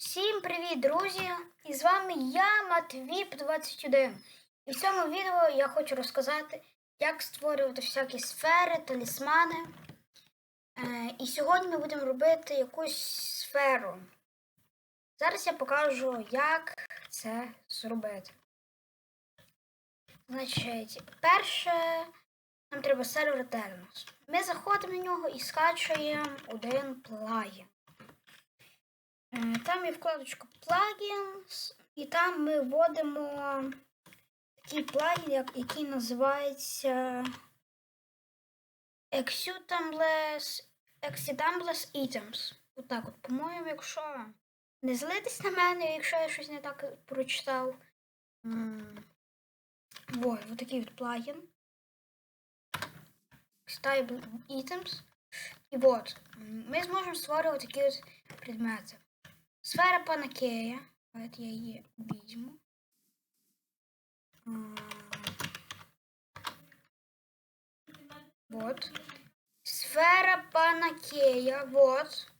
Всім привіт, друзі! І з вами я, Матвіп21. І в цьому відео я хочу розказати, як створювати всякі сфери, талісмани. Е, і сьогодні ми будемо робити якусь сферу. Зараз я покажу, як це зробити. Значить, перше, нам треба сервер Terminus. Ми заходимо на нього і скачуємо один плагін. Е, Там є вкладочка Plugins, і там ми вводимо такий плагін, який називається Exutamless Items. Отак от, по-моєму, якщо не злитись на мене, якщо я щось не так прочитав. Вот, вот такий от плагін. Stable Items. І от, ми зможемо створювати такі от предмети. Сфера Панакея. Давайте я її візьму. Вот. Сфера Панакея. Вот.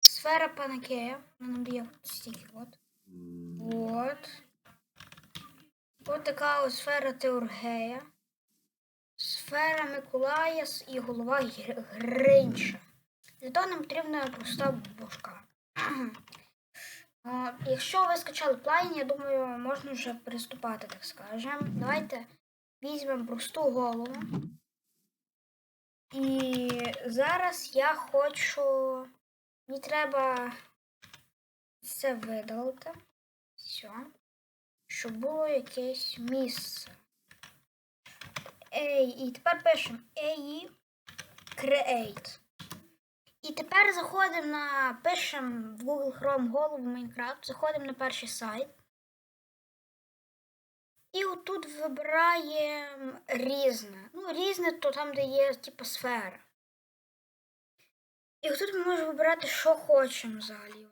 Сфера Панакея. Вона дає стільки. Вот. Вот. Ось така ось сфера Теургея. Сфера Миколая і голова Гринча. Для того нам потрібна проста башка. Якщо ви скачали плагін, я думаю, можна вже приступати, так скажемо. Давайте візьмемо просту голову. І зараз я хочу. Мені треба це видалити. Все. Щоб було якесь місце. Ей, і тепер пишемо AE Create. І тепер заходимо на пишемо в Google Chrome голову Minecraft, заходимо на перший сайт. І отут вибираємо різне. Ну, різне то там, де є типу сфера. І отут ми можемо вибирати, що хочемо взагалі.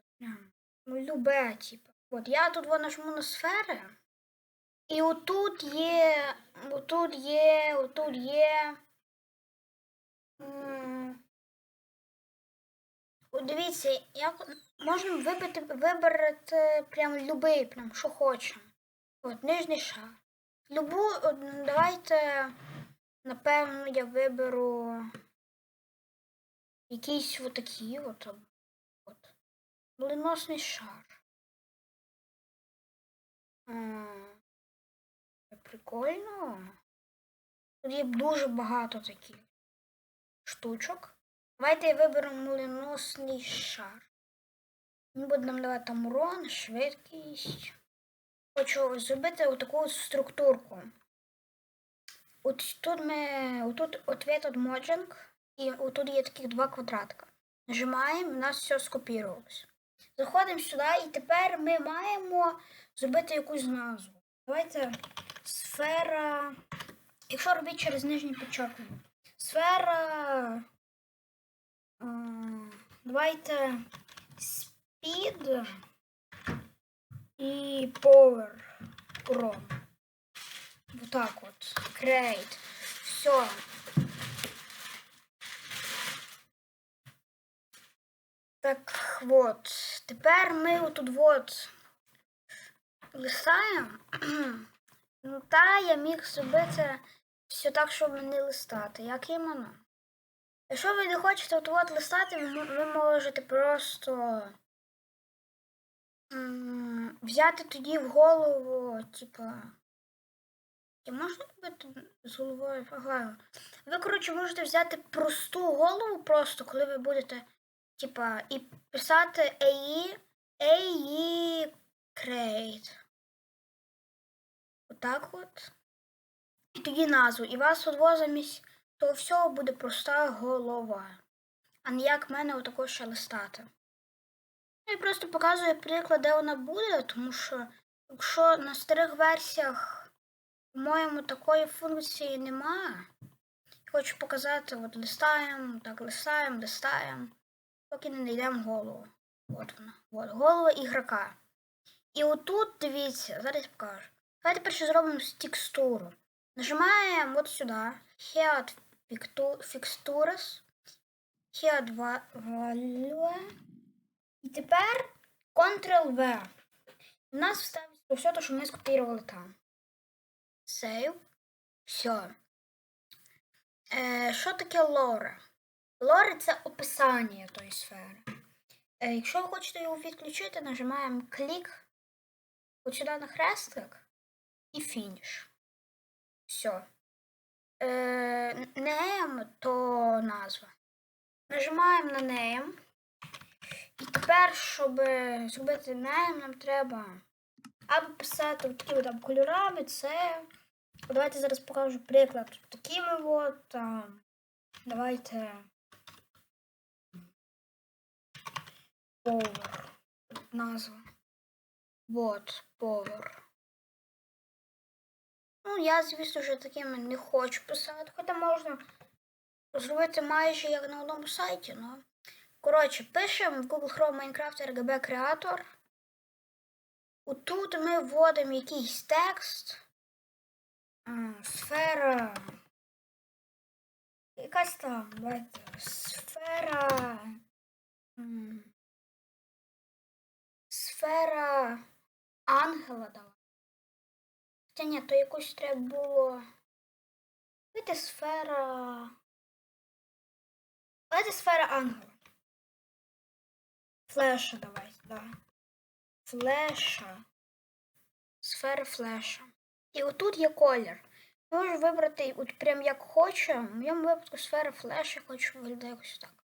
Ну, любе, типу. От я тут нажму на сфери. І отут є. Отут є, отут є. Дивіться, як можемо вибрати, вибрати прям любий, прям що хочемо. От нижній шар. Любу, от, давайте, напевно, я виберу якийсь отакий от. от. Доленосний шар. Це Прикольно. Тут є дуже багато таких штучок. Давайте я виберу муленосний шар. Він буде нам давати там урон, швидкість. Хочу зробити отаку от структурку. От тут ми. Отут ответ від Mojang, і отут є таких два квадратика. Нажимаємо, у нас все скопірувалось. Заходимо сюди, і тепер ми маємо зробити якусь назву. Давайте сфера. Якщо робити через нижнє підчеркнення. Сфера. Давайте speed і power урон. Вот так от. Create. Все. Так вот. Тепер ми отут вот листаємо. Ну, та я міг зробити все так, щоб не листати. Як іменно? Якщо ви не хочете от от листати, ви можете просто взяти тоді в голову, типа. Чи можна робити з головою? Ага. Ви, коротше, можете взяти просту голову просто, коли ви будете, типа, і писати AE, AE Create. Отак от. І тоді назву. І вас от во замість того всього буде проста голова. А не як мене отако ще листати. Ну, Я просто показую приклад, де вона буде, тому що якщо на старих версіях, по-моєму, такої функції немає. Хочу показати, от листаємо, так листаємо, листаємо, поки не знайдемо голову. От вона. От, голова ігрока. І отут, дивіться, зараз покажу. Давайте перше зробимо текстуру. Нажимаємо от сюди. Head Fixtures. Head Va- Value. І тепер Ctrl-V. У нас вставиться все те, що ми скопірували там. Save. Все. Е, що таке лоре? Лоре це описання тої сфери. Е, якщо ви хочете його відключити, нажимаємо клік сюди на хрестик і фініш. Все. Е, name то назва. Нажимаємо на name. І тепер, щоб зробити name, нам треба або писати такими там кольорами, це. Давайте зараз покажу приклад. Такими от там. Давайте. Power. Назва. Вот, Power. Ну, я, звісно, вже такими не хочу писати, хоча можна зробити майже як на одному сайті, ну. Коротше, пишемо в Google Chrome Minecraft RGB Creator. Отут ми вводимо якийсь текст. Сфера. Якась там, давайте. Сфера. Сфера ангела давай. Та ні, то якусь треба було. Давайте сфера. Давайте сфера ангела. Флеша давайте, да. Флеша. Сфера флеша. І отут є колір. Можу вибрати от прям як хочу. В моєму випадку сфера флеша, хочу виглядає якось так.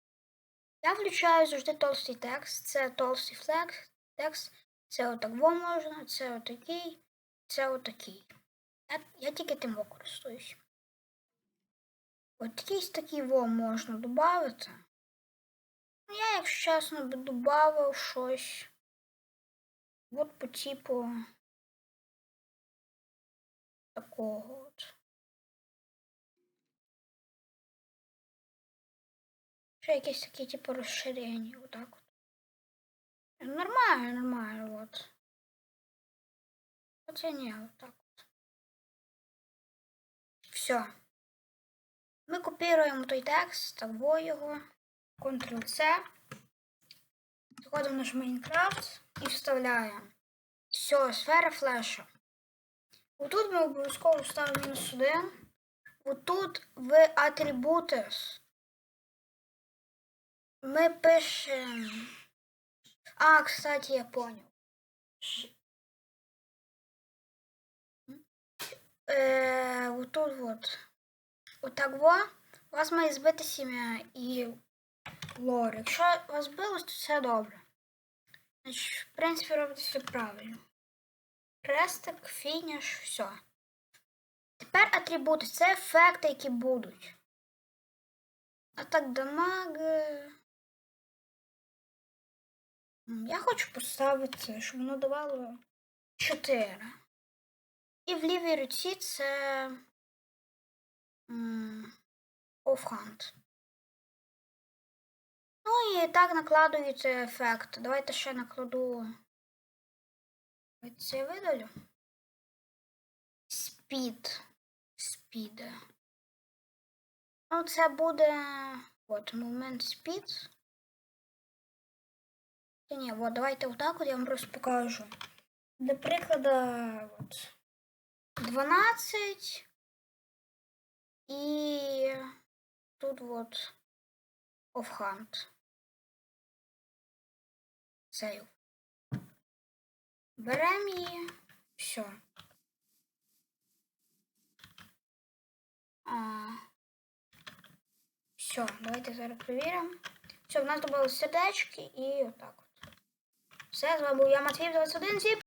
Я включаю завжди толстий текст. Це толстий флекс, текст. Це отак можна, це отакий, це отакий. Я, я тільки тим користуюсь. От якийсь такий во можна додати. Ну, я, якщо чесно, би додав щось. От по типу такого от. Ще якісь такі, типу, розширення, отак от. Нормально, нормально, от. Оце ні, отак от. Все. Ми копіруємо той текст, або його. Ctrl-C. Заходимо в наш Майнкрафт і вставляємо. Все, сфера флеша. Отут ми обов'язково ставимо мінус 1. Отут в Attributes ми пишемо. А, кстати, я понял. Отут вот. Отак во. У вас має збити сім'я і лор. Якщо вас збилось, то все добре. Значить, в принципі, робите все правильно. Рестик, фініш, все. Тепер атрибути. Це ефекти, які будуть. А так дамаг. Я хочу поставити, щоб воно давало 4. І в лівій руці це offhand. Ну і так накладується ефект. Давайте ще накладу. Це видалю. Speed. Speed. Ну, це буде. От, момент speed. Та ні, от, давайте отак от я вам просто покажу. Для прикладу, от. 12. І тут от offhand. Сейв. Беремо її. Все. А. Все, давайте зараз перевіримо. Все, в нас добавилось сердечки і отак от. Все, з вами був я Матвій 21. Всім